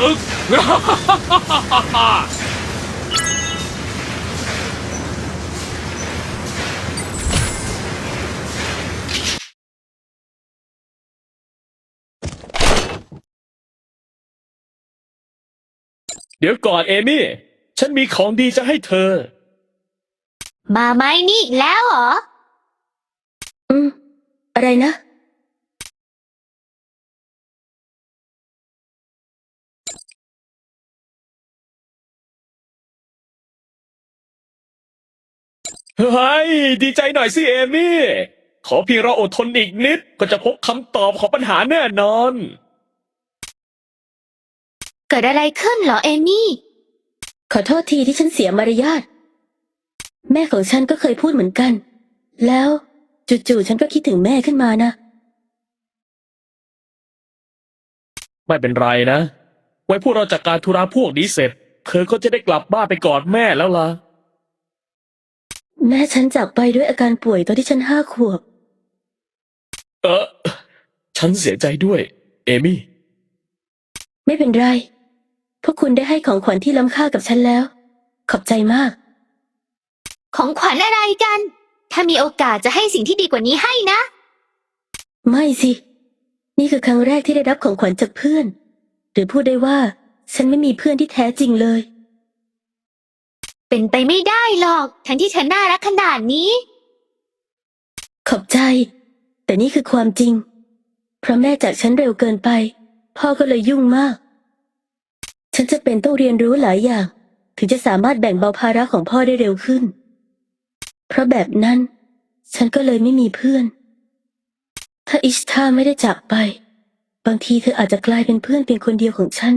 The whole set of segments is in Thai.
อึกเดี๋ยวก่อนเอมี่ ฉันมีของดีจะให้เธอ มาไหมนี่อีกแล้วเหรอ อืม อะไรนะ เฮ้ยดีใจหน่อยสิเอมี่ ขอเพียงเราอดทนอีกนิด ก็จะพบคำตอบของปัญหาแน่นอน เกิดอะไรขึ้นเหรอเอมี่ ขอโทษทีที่ฉันเสียมารยาท แม่ของฉันก็เคยพูดเหมือนกัน แล้วจู่ๆฉันก็คิดถึงแม่ขึ้นมานะ ไม่เป็นไรนะ ไว้พวกเราจัดการธุระพวกนี้เสร็จ เธอก็จะได้กลับบ้านไปกอดแม่แล้วล่ะ แม่ฉันจากไปด้วยอาการป่วยตอนที่ฉันห้าขวบ เออฉันเสียใจด้วย เอมี่ ไม่เป็นไร พวกคุณได้ให้ของขวัญที่ล้ำค่ากับฉันแล้ว ขอบใจมาก ของขวัญอะไรกัน ถ้ามีโอกาสจะให้สิ่งที่ดีกว่านี้ให้นะ ไม่สิ นี่คือครั้งแรกที่ได้รับของขวัญจากเพื่อน หรือพูดได้ว่า ฉันไม่มีเพื่อนที่แท้จริงเลย เป็นไปไม่ได้หรอก ทั้งที่เธอน่ารักขนาดนี้ ขอบใจ แต่นี่คือความจริง เพราะแม่จากฉันเร็วเกินไป พ่อก็เลยยุ่งมาก ฉันจะเป็นต้องเรียนรู้หลายอย่าง ถึงจะสามารถแบ่งเบาภาระของพ่อได้เร็วขึ้น เพราะแบบนั้น ฉันก็เลยไม่มีเพื่อน ถ้าอิชทาไม่ได้จากไป บางทีเธออาจจะกลายเป็นเพื่อนเพียงคนเดียวของฉัน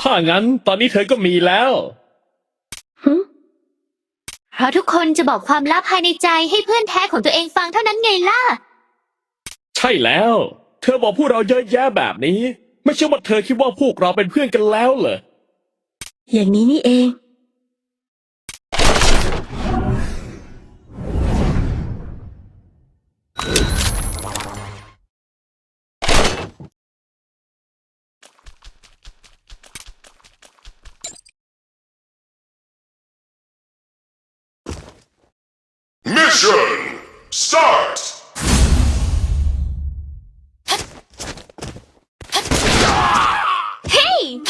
ถ้างั้นตอนนี้เธอก็มีแล้วหึ เพราะทุกคนจะบอกความลับภายในใจให้เพื่อนแท้ของตัวเองฟังเท่านั้นไงล่ะ ใช่แล้ว เธอบอกพวกเราเยอะแยะแบบนี้ ไม่ใช่ว่าเธอคิดว่าพวกเราเป็นเพื่อนกันแล้วเหรอ อย่างนี้นี่เอง Mission start! Hey!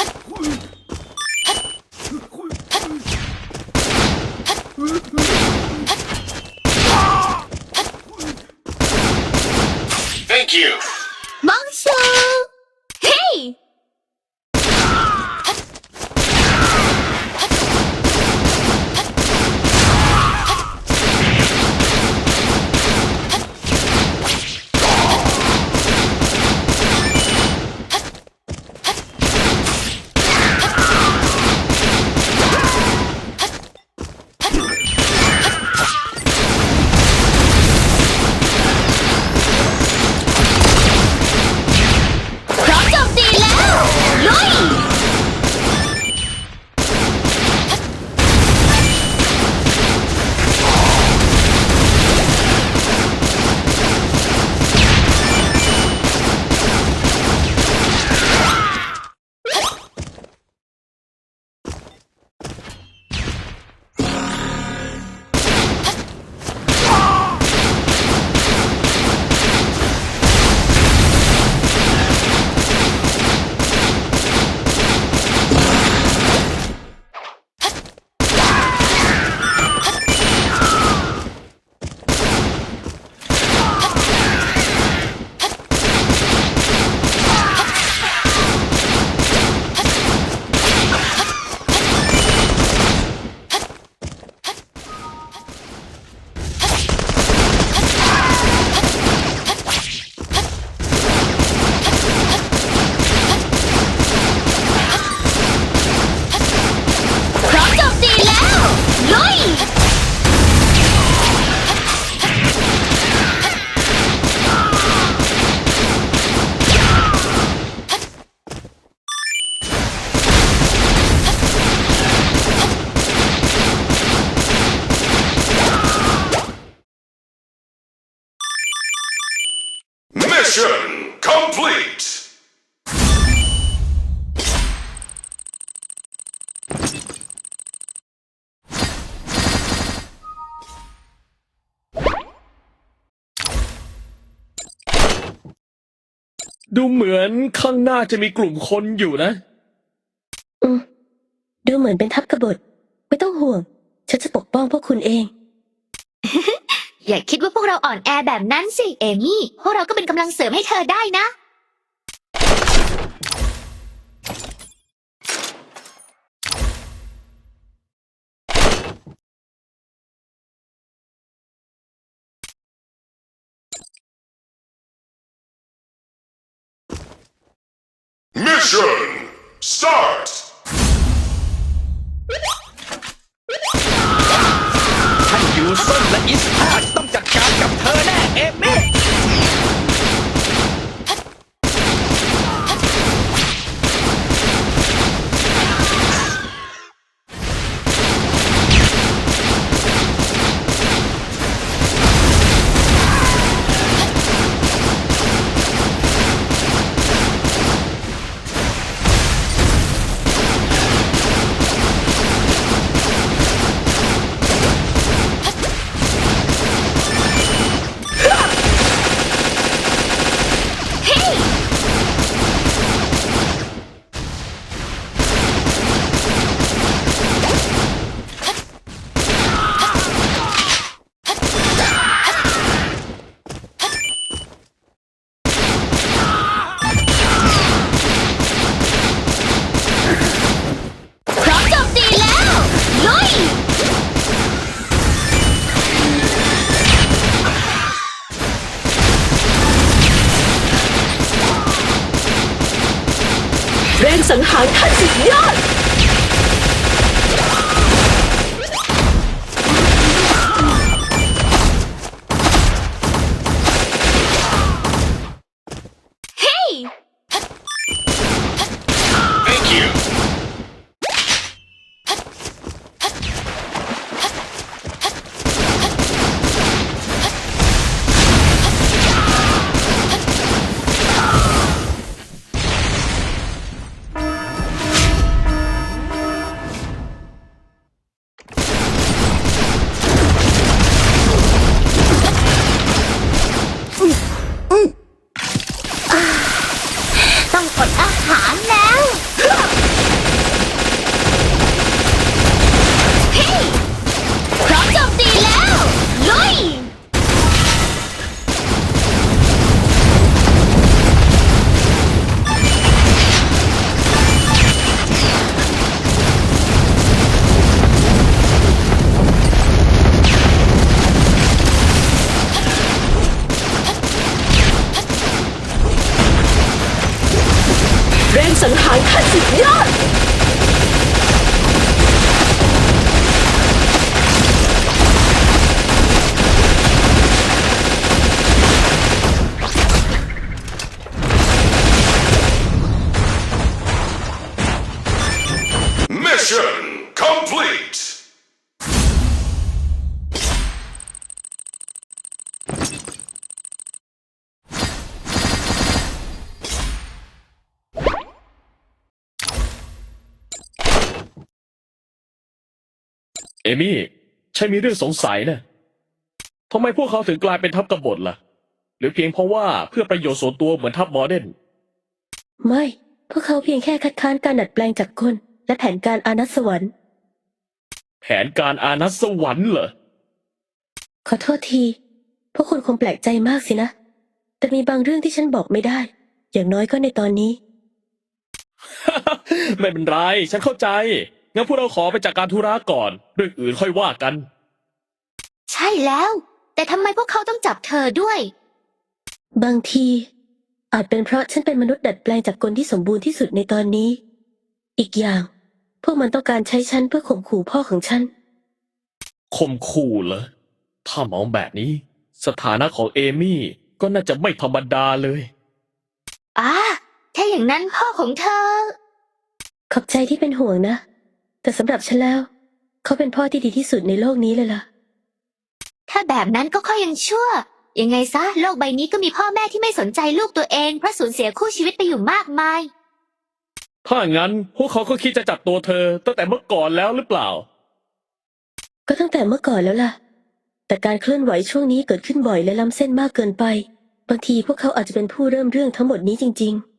Thank you. Bonjour! Hey! Mission complete! ดูเหมือนข้างหน้าจะมีกลุ่มคนอยู่นะ อืมดูเหมือนเป็นทัพกบฏ ไม่ต้องห่วง ฉันจะปกป้องพวกคุณเอง อย่าคิดว่าพวกเราอ่อนแอแบบนั้นสิเอมี่ พวกเราก็เป็นกำลังเสริมให้เธอได้นะ Mission start! ท่านยูเซนและอิสตาต้อง จัดการกับเธอแน่เอมี่ พร้อมโจมตีแล้ว ลุย แรง สังหารขั้นสุดยอด แรงสังหารขั้นสุดยอด Mission complete! เอมี่ฉันมีเรื่องสงสัยนะทำไมพวกเขาถึงกลายเป็นทัพกบฏล่ะ หรือเพียงเพราะว่าเพื่อประโยชน์ส่วนตัวเหมือนทัพมอร์เดนไม่ พวกเขาเพียงแค่คัดค้านการดัดแปลงจากคนและแผนการอานัตสวรรค์ แผนการอานัสสวรรค์เหรอ ขอโทษที พวกคุณคงแปลกใจมากสินะ แต่มีบางเรื่องที่ฉันบอกไม่ได้ อย่างน้อยก็ในตอนนี้ ไม่เป็นไร ฉันเข้าใจ งั้นพวกเราขอไปจากการธุระก่อน เรื่องอื่นค่อยว่ากัน ใช่แล้ว แต่ทำไมพวกเขาต้องจับเธอด้วย บางที อาจเป็นเพราะฉันเป็นมนุษย์ดัดแปลงจากกลที่สมบูรณ์ที่สุดในตอนนี้ อีกอย่าง พวกมันต้องการใช้ฉันเพื่อข่มขู่พ่อของฉัน ข่มขู่เหรอ ถ้ามองแบบนี้ สถานะของเอมี่ก็น่าจะไม่ธรรมดาเลย อ่าถ้าอย่างนั้นพ่อของเธอ ขอบใจที่เป็นห่วงนะ แต่สำหรับฉันแล้ว เขาเป็นพ่อที่ดีที่สุดในโลกนี้เลยล่ะ ถ้าแบบนั้นก็ค่อยยังชั่ว ยังไงซะโลกใบนี้ก็มีพ่อแม่ที่ไม่สนใจลูกตัวเองเพราะสูญเสียคู่ชีวิตไปอยู่มากมาย ถ้างั้นพวกเขาก็คิดจะจับตัวเธอ ตั้งแต่เมื่อก่อนแล้วหรือเปล่า ก็ตั้งแต่เมื่อก่อนแล้วล่ะ แต่การเคลื่อนไหวช่วงนี้เกิดขึ้นบ่อยและล้ำเส้นมากเกินไป บางทีพวกเขาอาจจะเป็นผู้เริ่มเรื่องทั้งหมดนี้จริง ๆ